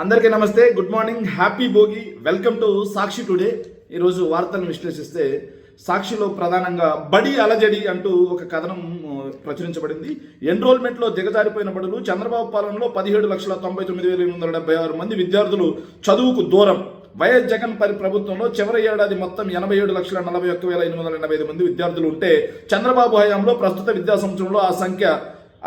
అందరికీ నమస్తే good morning happy Bhogi welcome to Sakshi today. ఈరోజు వార్తలను విశ్లేషిస్తే సాక్షిలో ప్రధానంగా బడి అలజడి అంటూ ఒక కథనం ప్రచురించబడింది. ఎన్రోల్మెంట్లో దిగజారిపోయిన బడులు చంద్రబాబు పాలనలో పదిహేడు లక్షల తొంభై తొమ్మిది వేల ఎనిమిది వందల డెబ్బై ఆరు మంది విద్యార్థులు చదువుకు దూరం. వైఎస్ జగన్ పరి ప్రభుత్వంలో చివరి ఏడాది మొత్తం ఎనభై ఏడు లక్షల నలభై ఒక్క వేల ఎనిమిది వందల ఎనభై ఐదు మంది విద్యార్థులు ఉంటే చంద్రబాబు హయాంలో ప్రస్తుత విద్యా సంవత్సరంలో ఆ సంఖ్య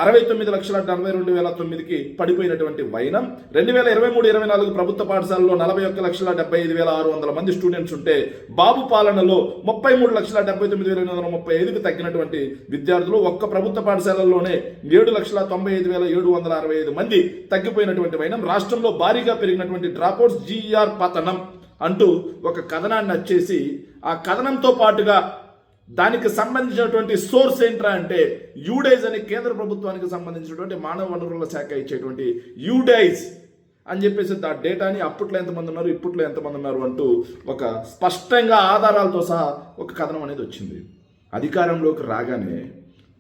అరవై తొమ్మిది లక్షల డెబ్బై రెండు వేల తొమ్మిదికి పడిపోయినటువంటి వైనం. రెండు వేల ఇరవై మూడు ఇరవై నాలుగు ప్రభుత్వ పాఠశాలలో నలభై ఒక్క లక్షల డెబ్బై ఐదు వేల ఆరు వందల మంది స్టూడెంట్స్ ఉంటే బాబు పాలనలో ముప్పై మూడు లక్షల డెబ్బై తొమ్మిది వేల ఎనిమిది వందల ముప్పై ఐదుకి తగ్గినటువంటి విద్యార్థులు ఒక్క ప్రభుత్వ పాఠశాలల్లోనే ఏడు లక్షల తొంభై ఐదు వేల ఏడు వందల అరవై ఐదు మంది తగ్గిపోయినటువంటి వైనం. రాష్ట్రంలో భారీగా పెరిగినటువంటి డ్రాప్అవుట్స్ జీఆర్ పతనం అంటూ ఒక కథనాన్ని వచ్చేసి ఆ కథనంతో పాటుగా దానికి సంబంధించినటువంటి సోర్స్ ఏంట్రా అంటే యూడైజ్ అనే కేంద్ర ప్రభుత్వానికి సంబంధించినటువంటి మానవ వనరుల శాఖ ఇచ్చేటువంటి యూడైజ్ అని చెప్పేసి ఆ డేటాని అప్పట్లో ఎంతమంది ఉన్నారు ఇప్పట్లో ఎంతమంది ఉన్నారు అంటూ ఒక స్పష్టంగా ఆధారాలతో సహా ఒక కథనం అనేది వచ్చింది. అధికారంలోకి రాగానే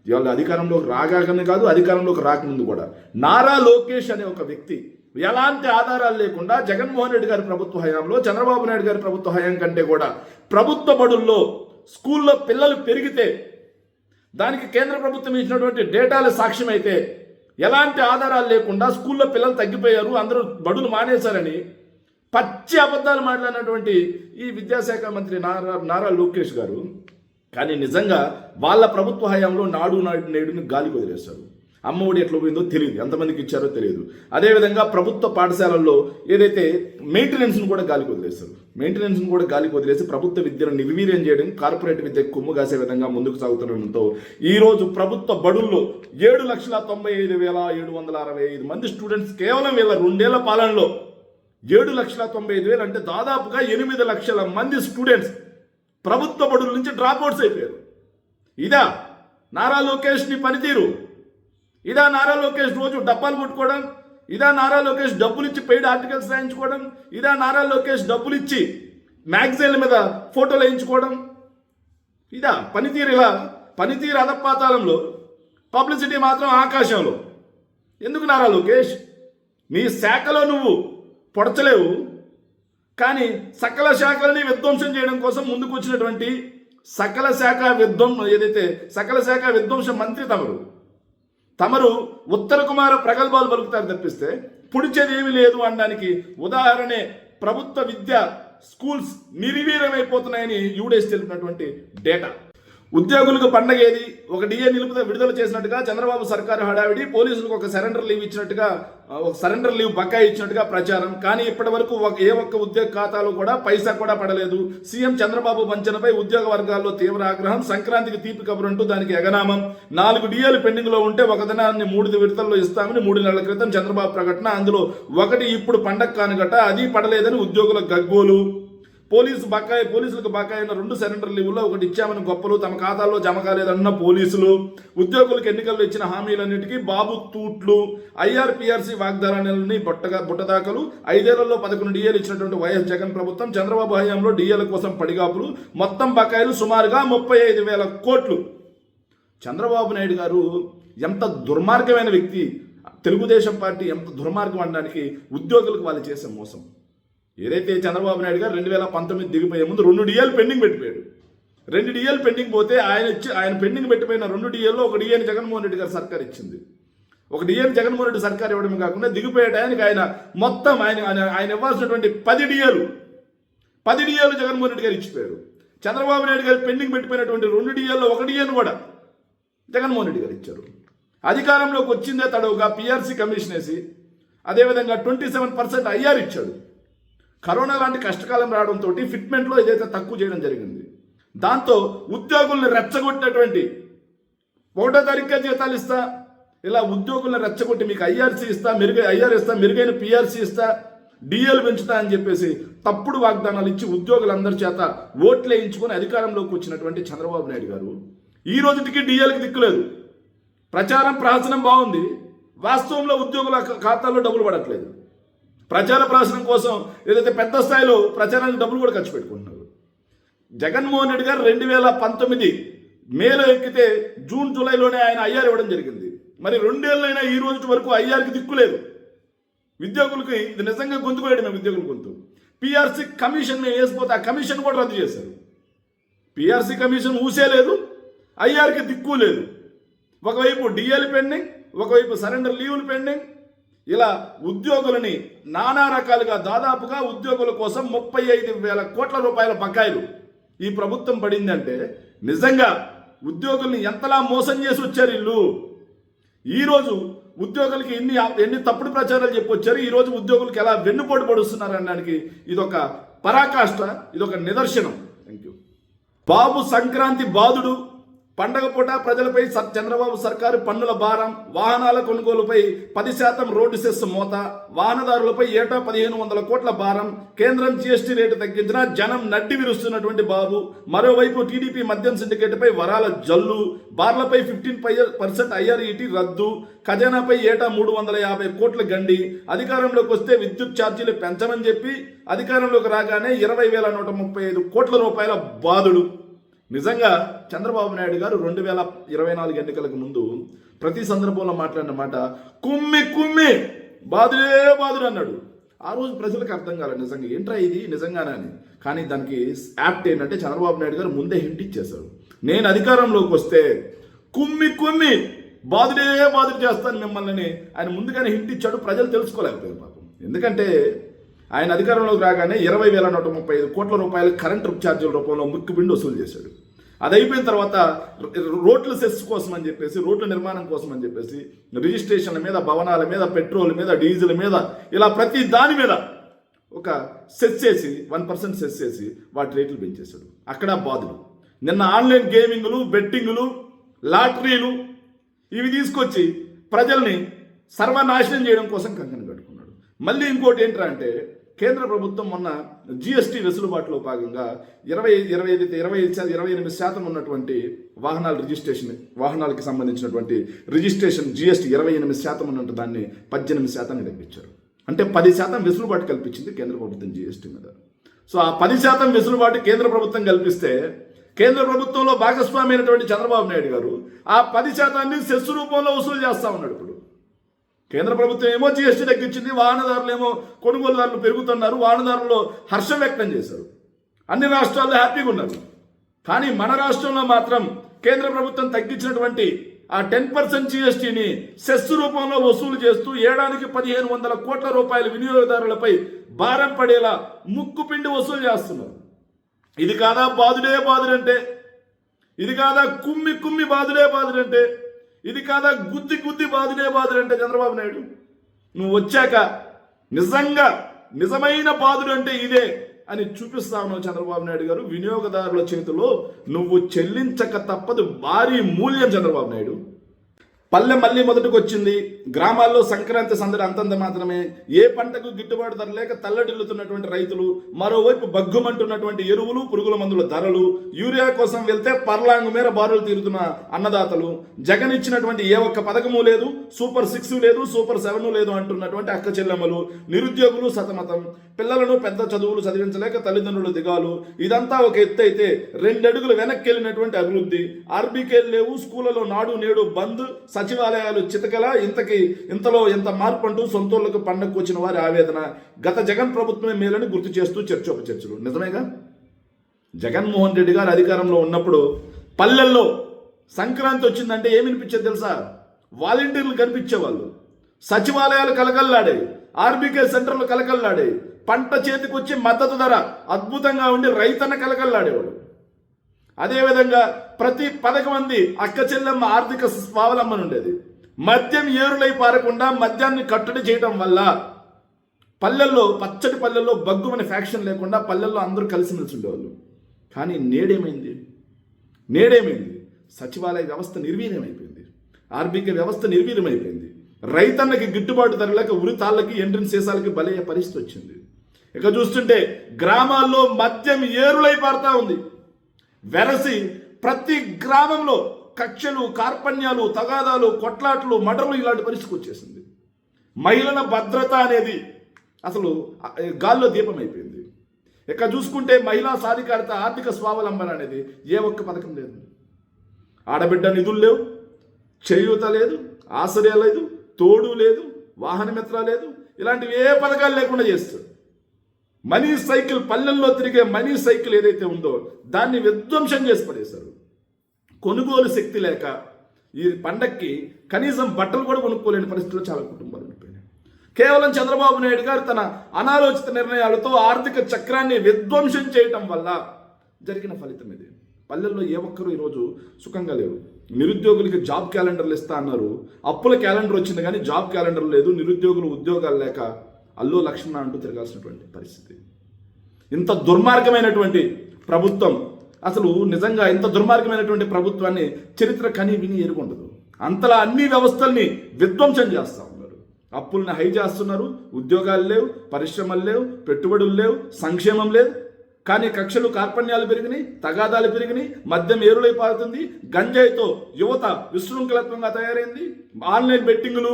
ఇవాళ అధికారంలోకి రాగానే కాదు అధికారంలోకి రాకముందు కూడా నారా లోకేష్ అనే ఒక వ్యక్తి ఎలాంటి ఆధారాలు లేకుండా జగన్మోహన్ రెడ్డి గారి ప్రభుత్వ హయాంలో చంద్రబాబు నాయుడు గారి ప్రభుత్వ హయాం కంటే కూడా ప్రభుత్వ బడుల్లో స్కూల్లో పిల్లలు పెరిగితే దానికి కేంద్ర ప్రభుత్వం ఇచ్చినటువంటి డేటాల సాక్ష్యం అయితే ఎలాంటి ఆధారాలు లేకుండా స్కూల్లో పిల్లలు తగ్గిపోయారు అందరూ బడులు మానేశారని పచ్చి అబద్ధాలు మాట్లాడినటువంటి ఈ విద్యాశాఖ మంత్రి నారా నారా లోకేష్ గారు కానీ నిజంగా వాళ్ళ ప్రభుత్వ హయాంలో నాడు నాడు నేడుని గాలి వదిలేశారు. అమ్మఒడి ఎట్లా పోయిందో తెలియదు. ఎంతమందికి ఇచ్చారో తెలియదు. అదేవిధంగా ప్రభుత్వ పాఠశాలల్లో ఏదైతే మెయింటెనెన్స్ను కూడా గాలికి వదిలేస్తారు. మెయింటెనెన్స్ను కూడా గాలికి వదిలేసి ప్రభుత్వ విద్యను నిర్వీర్యం చేయడం కార్పొరేట్ విద్య కొమ్ము కాసే విధంగా ముందుకు సాగుతుండడంతో ఈరోజు ప్రభుత్వ బడుల్లో ఏడు లక్షల తొంభై ఐదు వేల ఏడు వందల అరవై ఐదు మంది స్టూడెంట్స్ కేవలం వీళ్ళ రెండేళ్ళ పాలనలో ఏడు లక్షల తొంభై ఐదు వేలు అంటే దాదాపుగా ఎనిమిది లక్షల మంది స్టూడెంట్స్ ప్రభుత్వ బడుల నుంచి డ్రాప్అవుట్స్ అయిపోయారు. ఇదా నారా లోకేష్ని పనితీరు. ఇదా నారా లోకేష్ రోజు డబ్బాలు కొట్టుకోవడం ఇదా నారా లోకేష్ డబ్బులు ఇచ్చి పెయిడ్ ఆర్టికల్స్ రాయించుకోవడం ఇదా నారా లోకేష్ డబ్బులు ఇచ్చి మ్యాగజైన్ల మీద ఫోటోలు వేయించుకోవడం. ఇదా పనితీరు ఇలా పనితీరు అధపాతాళంలో పబ్లిసిటీ మాత్రం ఆకాశంలో. ఎందుకు నారా లోకేష్? నీ శాఖలో నువ్వు పొడచలేవు. కానీ సకల శాఖలని విధ్వంసం చేయడం కోసం ముందుకు వచ్చినటువంటి సకల శాఖ విధ్వం ఏదైతే సకల శాఖ విధ్వంస మంత్రి తమరు తమరు ఉత్తర కుమార ప్రగల్భాలు పలుకుతారు తప్పిస్తే పుడిచేది ఏమీ లేదు అనడానికి ఉదాహరణే ప్రభుత్వ విద్య స్కూల్స్ నిర్వీర్యమైపోతున్నాయని యూడేస్ తెలిపినటువంటి డేటా. ఉద్యోగులకు పండగ ఏది ఒక డిఏ నిలుపుతో విడుదల చేసినట్టుగా చంద్రబాబు సర్కారు హడావిడి పోలీసులకు ఒక సరెండర్ లీవ్ ఇచ్చినట్టుగా ఒక సరెండర్ లీవ్ బకాయి ఇచ్చినట్టుగా ప్రచారం. కానీ ఇప్పటి వరకు ఒక- ఏ ఒక్క ఉద్యోగ ఖాతాలో కూడా పైసా కూడా పడలేదు. సీఎం చంద్రబాబు వంచనపై ఉద్యోగ వర్గాల్లో తీవ్ర ఆగ్రహం సంక్రాంతికి తీపి కబురు అంటూ దానికి ఎగనామం. నాలుగు డిఏలు పెండింగ్లో ఉంటే ఒక దినాన్ని మూడు విడతల్లో ఇస్తామని మూడు నెలల క్రితం చంద్రబాబు ప్రకటన. అందులో ఒకటి ఇప్పుడు పండగ కానుగట అది పడలేదని ఉద్యోగుల గగ్గోలు. పోలీసు బకాయి పోలీసులకు బకాయి అయిన రెండు సెరెండర్ లీవుల్లో ఒకటి ఇచ్చామని గొప్పలు తమ ఖాతాల్లో జమ కాలేదన్న పోలీసులు. ఉద్యోగులకు ఎన్నికల్లో ఇచ్చిన హామీలన్నిటికీ బాబు తూట్లు. ఐఆర్పిఆర్సీ వాగ్దానాలని బుట్టగా బుట్టదాకలు ఐదేళ్ళలో పదకొండు డిఏలు ఇచ్చినటువంటి వైఎస్ జగన్ ప్రభుత్వం చంద్రబాబు హయాంలో డిఏల కోసం పడిగాపులు. మొత్తం బకాయిలు సుమారుగా ముప్పై ఐదు వేల కోట్లు. చంద్రబాబు నాయుడు గారు ఎంత దుర్మార్గమైన వ్యక్తి. తెలుగుదేశం పార్టీ ఎంత దుర్మార్గం అనడానికి ఉద్యోగులకు వాళ్ళు చేసే మోసం. ఏదైతే చంద్రబాబు నాయుడు గారు రెండు వేల పంతొమ్మిది దిగిపోయే ముందు రెండు డిఏలు పెండింగ్ పెట్టిపోయాడు. రెండు డిఏలు పెండింగ్ పోతే ఆయన ఇచ్చి ఆయన పెండింగ్ పెట్టిపోయిన రెండు డిఎల్లో ఒక డిఎన్ జగన్మోహన్ రెడ్డి గారు సర్కార్ ఇచ్చింది. ఒక డిఏని జగన్మోహన్ రెడ్డి సర్కార్ ఇవ్వడమే కాకుండా దిగిపోయే టయానికి ఆయన మొత్తం ఆయన ఆయన ఆయన ఇవ్వాల్సినటువంటి పది డిఎలు పది డిఎలు జగన్మోహన్ రెడ్డి గారు ఇచ్చిపోయారు. చంద్రబాబు నాయుడు గారు పెండింగ్ పెట్టిపోయినటువంటి రెండు డిఎల్లో ఒక డిఏను కూడా జగన్మోహన్ రెడ్డి గారు ఇచ్చారు. అధికారంలోకి వచ్చిందే తడవుగా పిఆర్సీ కమిషన్ వేసి అదేవిధంగా ట్వంటీ సెవెన్ పర్సెంట్ ఐఆర్ ఇచ్చాడు. కరోనా లాంటి కష్టకాలం రావడంతో ఫిట్మెంట్లో ఏదైతే తక్కువ చేయడం జరిగింది దాంతో ఉద్యోగుల్ని రెచ్చగొట్టినటువంటి ఒకటో తారీఖుగా జీతాలు ఇస్తా ఇలా ఉద్యోగులను రెచ్చగొట్టి మీకు ఐఆర్సీ ఇస్తా మెరుగై ఐఆర్ ఇస్తా మెరుగైన పిఆర్సీ ఇస్తా డిఎల్ పెంచుతా అని చెప్పేసి తప్పుడు వాగ్దానాలు ఇచ్చి ఉద్యోగులందరి చేత ఓట్లు వేయించుకొని అధికారంలోకి వచ్చినటువంటి చంద్రబాబు నాయుడు గారు ఈ రోజుకి డిఎల్కి దిక్కులేదు ప్రచారం ప్రహసనం బాగుంది. వాస్తవంలో ఉద్యోగుల ఖాతాల్లో డబ్బులు పడట్లేదు. ప్రచార ప్రహసనం కోసం ఏదైతే పెద్ద స్థాయిలో ప్రచారానికి డబ్బులు కూడా ఖర్చు పెట్టుకుంటున్నారు. జగన్మోహన్ రెడ్డి గారు రెండు వేల పంతొమ్మిది మేలో ఎక్కితే జూన్ జూలైలోనే ఆయన ఐఆర్ ఇవ్వడం జరిగింది. మరి రెండేళ్ళైనా ఈ రోజు వరకు ఐఆర్కి దిక్కులేదు ఉద్యోగులకి ఇది నిజంగా గొంతు కోయడమే ఉద్యోగుల గొంతు. పిఆర్సీ కమిషన్ మేము వేసిపోతే ఆ కమిషన్ కూడా రద్దు చేశారు. పిఆర్సీ కమిషన్ ఊసే లేదు ఐఆర్కి దిక్కు లేదు. ఒకవైపు డిఎల్ పెండింగ్ ఒకవైపు సరెండర్ లీవులు పెండింగ్ ఇలా ఉద్యోగులని నానా రకాలుగా దాదాపుగా ఉద్యోగుల కోసం ముప్పై ఐదు వేల కోట్ల రూపాయల బకాయిలు ఈ ప్రభుత్వం పడిందంటే నిజంగా ఉద్యోగుల్ని ఎంతలా మోసం చేసి వచ్చారు ఇల్లు? ఈరోజు ఉద్యోగులకి ఎన్ని ఎన్ని తప్పుడు ప్రచారాలు చెప్పొచ్చారు ఈరోజు ఉద్యోగులకు ఎలా వెన్నుపోటు పడుస్తున్నారు అనడానికి ఇదొక పరాకాష్ట ఇదొక నిదర్శనం. థ్యాంక్ యూ బాబు సంక్రాంతి బాధుడు పండగ పూట ప్రజలపై సర్- చంద్రబాబు సర్కారు పన్నుల భారం వాహనాల కొనుగోలుపై పది శాతం రోడ్డు సెస్ మోత వాహనదారులపై ఏటా పదిహేను వందల కోట్ల భారం కేంద్రం జీఎస్టీ రేటు తగ్గించినా జనం నడ్డి విరుస్తున్నటువంటి బాబు. మరోవైపు టీడీపీ మద్యం సిండికేట్పై వరాల జల్లు బార్లపై ఫిఫ్టీన్ పర్సెంట్ ఐఆర్ఈటీ రద్దు ఖజానాపై ఏటా మూడు వందల యాభై కోట్ల గండి. అధికారంలోకి వస్తే విద్యుత్ ఛార్జీలు పెంచమని చెప్పి అధికారంలోకి రాగానే ఇరవై వేల నూట ముప్పై ఐదు కోట్ల రూపాయల బాధుడు నిజంగా చంద్రబాబు నాయుడు గారు రెండు వేల ఇరవై నాలుగు ఎన్నికలకు ముందు ప్రతి సందర్భంలో మాట్లాడిన మాట కుమ్మి కుమ్మి బాధులే బాధుడు అన్నాడు. ఆ రోజు ప్రజలకు అర్థం కాలేదు నిజంగా. ఏంట్రా ఇది? నిజంగానే అని. కానీ దానికి యాప్ట్ ఏంటంటే చంద్రబాబు నాయుడు గారు ముందే హింట్ ఇచ్చేశారు. నేను అధికారంలోకి వస్తే కుమ్మి కుమ్మి బాధుడే బాధుడు చేస్తాను మిమ్మల్ని ఆయన ముందుగానే హింట్ ఇచ్చాడు. ప్రజలు తెలుసుకోలేకపోయారు పాపం. ఎందుకంటే ఆయన అధికారంలోకి రాగానే ఇరవై వేల నూట ముప్పై ఐదు కోట్ల రూపాయలు కరెంటు ఛార్జీల రూపంలో ముక్కు బిండు వసూలు చేశాడు. అది అయిపోయిన తర్వాత రోడ్ల సెస్ కోసం అని చెప్పేసి రోడ్ల నిర్మాణం కోసం అని చెప్పేసి రిజిస్ట్రేషన్ల మీద భవనాల మీద పెట్రోల్ మీద డీజిల్ మీద ఇలా ప్రతి దాని మీద ఒక సెస్ చేసి వన్ పర్సెంట్ సెస్ చేసి వాటి రేట్లు పెంచేశాడు. అక్కడ బాధలు. నిన్న ఆన్లైన్ గేమింగ్లు బెట్టింగ్లు లాటరీలు ఇవి తీసుకొచ్చి ప్రజల్ని సర్వనాశనం చేయడం కోసం కంకణం కట్టుకున్నాడు. మళ్ళీ ఇంకోటి ఏంట్రా అంటే కేంద్ర ప్రభుత్వం మొన్న జిఎస్టీ వెసులుబాటులో భాగంగా ఇరవై ఇరవై ఐదు ఇరవై ఐదు శాతం ఇరవై ఎనిమిది శాతం ఉన్నటువంటి వాహనాల రిజిస్ట్రేషన్ వాహనాలకి సంబంధించినటువంటి రిజిస్ట్రేషన్ జిఎస్టీ ఇరవై ఎనిమిది శాతం ఉన్నట్టు దాన్ని పద్దెనిమిది శాతాన్ని తగ్గించారు. అంటే పది శాతం వెసులుబాటు కల్పించింది కేంద్ర ప్రభుత్వం జిఎస్టీ మీద. సో ఆ పది శాతం వెసులుబాటు కేంద్ర ప్రభుత్వం కల్పిస్తే కేంద్ర ప్రభుత్వంలో భాగస్వామి అయినటువంటి చంద్రబాబు నాయుడు గారు ఆ పది శాతాన్ని సెస్ రూపంలో వసూలు చేస్తా ఉన్నాడు ఇప్పుడు. కేంద్ర ప్రభుత్వం ఏమో జిఎస్టీ తగ్గించింది వాహనదారులు ఏమో కొనుగోలుదారులు పెరుగుతున్నారు వాహనదారుల్లో హర్షం వ్యక్తం చేశారు. అన్ని రాష్ట్రాల్లో హ్యాపీగా ఉన్నారు. కానీ మన రాష్ట్రంలో మాత్రం కేంద్ర ప్రభుత్వం తగ్గించినటువంటి ఆ టెన్ పర్సెంట్ జిఎస్టీని సెస్ రూపంలో వసూలు చేస్తూ ఏడాదికి పదిహేను వందల కోట్ల రూపాయల వినియోగదారులపై భారం పడేలా ముక్కు పిండి వసూలు చేస్తున్నారు. ఇది కాదా బాధుడే బాధుడంటే ఇది కాదా కుమ్మి కుమ్మి బాధుడే బాధుడంటే ఇది కాదా గుద్ది గుద్ది బాధుడే బాధుడంటే చంద్రబాబు నాయుడు. నువ్వు వచ్చాక నిజంగా నిజమైన బాధుడు అంటే ఇదే అని చూపిస్తా ఉన్నావు చంద్రబాబు నాయుడు గారు. వినియోగదారుల చేతిలో నువ్వు చెల్లించక తప్పదు. భారీ మూల్యం చంద్రబాబు నాయుడు. పల్లె మళ్ళీ మొదటికి వచ్చింది. గ్రామాల్లో సంక్రాంతి సందడి అంతంత మాత్రమే. ఏ పంటకు గిట్టుబాటు ధర లేక తల్లడిల్లుతున్నటువంటి రైతులు మరోవైపు బగ్గుమంటున్నటువంటి ఎరువులు పురుగుల మందుల ధరలు యూరియా కోసం వెళ్తే పర్లాంగు మేర బారులు తీరుతున్న అన్నదాతలు జగన్ ఇచ్చినటువంటి ఏ ఒక్క పథకము లేదు సూపర్ సిక్స్ లేదు సూపర్ సెవెన్ లేదు అంటున్నటువంటి అక్క చెల్లెమ్మలు నిరుద్యోగులు సతమతం పిల్లలను పెద్ద చదువులు చదివించలేక తల్లిదండ్రులు దిగాలు ఇదంతా ఒక ఎత్తు అయితే రెండడుగులు వెనక్కి వెళ్ళినటువంటి అభివృద్ధి. ఆర్బీకేలు లేవు స్కూళ్ళలో నాడు నేడు బంద్ సచివాలయాలు చితకల ఇంతకి ఇంతలో ఇంత మార్పు అంటూ సొంతూళ్ళకు పండగకు వచ్చిన వారి ఆవేదన గత జగన్ ప్రభుత్వమే మేలని గుర్తు చేస్తూ చర్చోపచర్చలు. నిజమేగా? జగన్మోహన్ రెడ్డి గారు అధికారంలో ఉన్నప్పుడు పల్లెల్లో సంక్రాంతి వచ్చిందంటే ఏమనిపించేది తెలుసా? వాలంటీర్లు కనిపించేవాళ్ళు. సచివాలయాలు కలకల్లాడాయి ఆర్బీకే సెంటర్లు కలకల్లాడాయి పంట చేతికి వచ్చి మద్దతు ధర అద్భుతంగా ఉండి రైతన్న కలకల్లాడేవాడు. అదేవిధంగా ప్రతి పదకొండు మంది అక్క చెల్లెమ్మ ఆర్థిక స్వావలంబన ఉండేది. మద్యం ఏరులై పారకుండా మద్యాన్ని కట్టడి చేయడం వల్ల పల్లెల్లో పచ్చటి పల్లెల్లో బగ్గుమని ఫ్యాక్షన్ లేకుండా పల్లెల్లో అందరూ కలిసిమెలిసి ఉండేవాళ్ళు కానీ నేడేమైంది? నేడేమైంది? సచివాలయ వ్యవస్థ నిర్వీర్యమైపోయింది. ఆర్థిక వ్యవస్థ నిర్వీర్యమైపోయింది. రైతన్నకి గిట్టుబాటు ధరలకు ఉరితాళ్ళకి ఎండ్రిన్ సీసాలకి బలయ్యే పరిస్థితి వచ్చింది. ఇక చూస్తుంటే గ్రామాల్లో మద్యం ఏరులై పారుతా ఉంది. వెరసి ప్రతి గ్రామంలో కక్షలు కార్పణ్యాలు తగాదాలు కొట్లాట్లు మటలు ఇలాంటి పరిస్థితికి వచ్చేసింది. మహిళల భద్రత అనేది అసలు గాల్లో దీపం అయిపోయింది ఇక చూసుకుంటే మహిళా సాధికారత ఆర్థిక స్వావలంబన అనేది ఏ ఒక్క పథకం లేదు. ఆడబిడ్డ నిధులు లేవు చేయూత లేదు ఆశ్రయ లేదు తోడు లేదు వాహనమిత్ర లేదు ఇలాంటివి ఏ పథకాలు లేకుండా చేస్తారు. మనీ సైకిల్ పల్లెల్లో తిరిగే మనీ సైకిల్ ఏదైతే ఉందో దాన్ని విధ్వంసం చేసి పడేశారు. కొనుగోలు శక్తి లేక ఈ పండక్కి కనీసం బట్టలు కూడా కొనుక్కోలేని పరిస్థితుల్లో చాలా కుటుంబాలు ఉండిపోయినాయి. కేవలం చంద్రబాబు నాయుడు గారు తన అనాలోచిత నిర్ణయాలతో ఆర్థిక చక్రాన్ని విధ్వంసం చేయటం వల్ల జరిగిన ఫలితం ఇది. పల్లెల్లో ఏ ఒక్కరూ ఈరోజు సుఖంగా లేరు. నిరుద్యోగులకి జాబ్ క్యాలెండర్లు ఇస్తా అన్నారు. అప్పుల క్యాలెండర్ వచ్చింది కానీ జాబ్ క్యాలెండర్ లేదు. నిరుద్యోగులు ఉద్యోగాలు లేక అల్లు లక్ష్మణ అంటూ తిరగాల్సినటువంటి పరిస్థితి. ఇంత దుర్మార్గమైనటువంటి ప్రభుత్వం అసలు నిజంగా ఇంత దుర్మార్గమైనటువంటి ప్రభుత్వాన్ని చరిత్ర కని విని ఎరుగుండదు. అంతలా అన్ని వ్యవస్థల్ని విధ్వంసం చేస్తా ఉన్నారు. అప్పుల్ని హై చేస్తున్నారు ఉద్యోగాలు లేవు పరిశ్రమలు లేవు పెట్టుబడులు లేవు సంక్షేమం లేదు. కానీ కక్షలు కార్పణ్యాలు పెరిగినాయి తగాదాలు పెరిగినాయి మద్యం ఏరులై పారుతుంది గంజాయితో యువత విశృంఖలత్వంగా తయారైంది ఆన్లైన్ బెట్టింగులు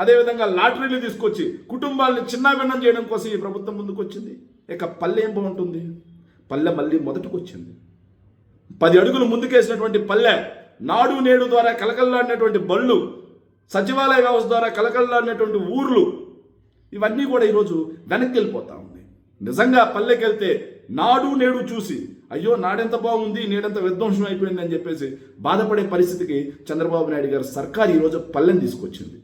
అదేవిధంగా లాటరీలు తీసుకొచ్చి కుటుంబాలను చిన్నాభిన్నం చేయడం కోసం ఈ ప్రభుత్వం ముందుకు వచ్చింది ఇక పల్లె ఏం బాగుంటుంది? పల్లె మళ్ళీ మొదటికి వచ్చింది పది అడుగులు ముందుకేసినటువంటి పల్లె నాడు నేడు ద్వారా కలకల్లాడినటువంటి బళ్ళు సచివాలయ వ్యవస్థ ద్వారా కలకల్లాడినటువంటి ఊర్లు ఇవన్నీ కూడా ఈరోజు వెనక్కి వెళ్ళిపోతా ఉన్నాయి నిజంగా పల్లెకి వెళ్తే నాడు నేడు చూసి అయ్యో నాడెంత బాగుంది నేడెంత విధ్వంసం అయిపోయింది అని చెప్పేసి బాధపడే పరిస్థితికి చంద్రబాబు నాయుడు గారు సర్కార్ ఈరోజు పల్లెని తీసుకొచ్చింది.